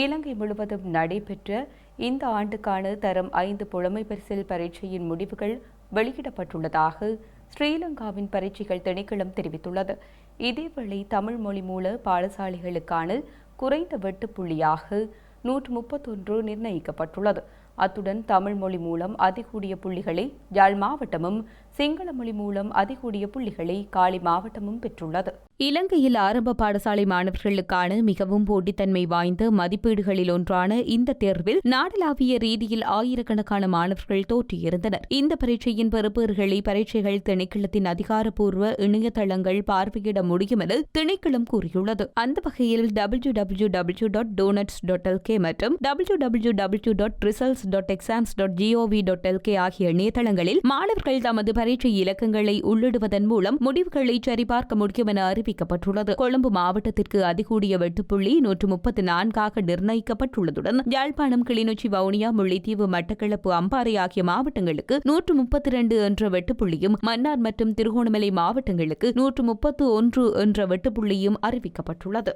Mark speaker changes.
Speaker 1: இலங்கை முழுவதும் நடைபெற்ற இந்த ஆண்டுக்கான தரம் ஐந்து புலமை பரிசில் பரீட்சையின் முடிவுகள் வெளியிடப்பட்டுள்ளதாக ஸ்ரீலங்காவின் பரீட்சைகள் திணைக்களம் தெரிவித்துள்ளது. இதேவேளை தமிழ் மொழி மூல பாடசாலைகளுக்கான குறைந்த வெட்டுப்புள்ளியாக நூற்று முப்பத்தொன்று நிர்ணயிக்கப்பட்டுள்ளது. அத்துடன் தமிழ் மொழி மூலம் அதிகூடிய புள்ளிகளை யாழ் மாவட்டமும் சிங்கள மொழி மூலம் அதிகூடிய புள்ளிகளை காலி மாவட்டமும் பெற்றுள்ளது. இலங்கையில் ஆரம்ப பாடசாலை மாணவர்களுக்கான மிகவும் போட்டித்தன்மை வாய்ந்த மதிப்பீடுகளில் ஒன்றான இந்த தேர்வில் நாடளாவிய ரீதியில் ஆயிரக்கணக்கான மாணவர்கள் தோற்றியிருந்தனர். இந்த பரீட்சையின் பெறுபேறுகளை பரீட்சைகள் திணைக்களத்தின் அதிகாரப்பூர்வ இணையதளங்கள் பார்வையிட முடியும் என திணைக்களம் கூறியுள்ளது. அந்த வகையில் W W W dot doenets dot L K மற்றும் W W W dot results dot exams dot G O V dot L K ஆகிய இணையதளங்களில் மாணவர்கள் தமது பரீட்சை இலக்கங்களை உள்ளிடுவதன் மூலம் முடிவுகளை சரிபார்க்க முடியும் என அறிவிக்கப்பட்டுள்ளது. கொழும்பு மாவட்டத்திற்கு அதிகூடிய வெட்டுப்புள்ளி நூற்று முப்பத்தி நான்காக நிர்ணயிக்கப்பட்டுள்ளதுடன் யாழ்ப்பாணம் கிளிநொச்சி வவுனியா முல்லைத்தீவு மட்டக்களப்பு அம்பாறை ஆகிய மாவட்டங்களுக்கு நூற்று முப்பத்தி இரண்டு என்ற வெட்டுப்புள்ளியும் மன்னார் மற்றும் திருகோணமலை மாவட்டங்களுக்கு நூற்று முப்பத்து ஒன்று என்ற வெட்டுப்புள்ளியும் அறிவிக்கப்பட்டுள்ளது.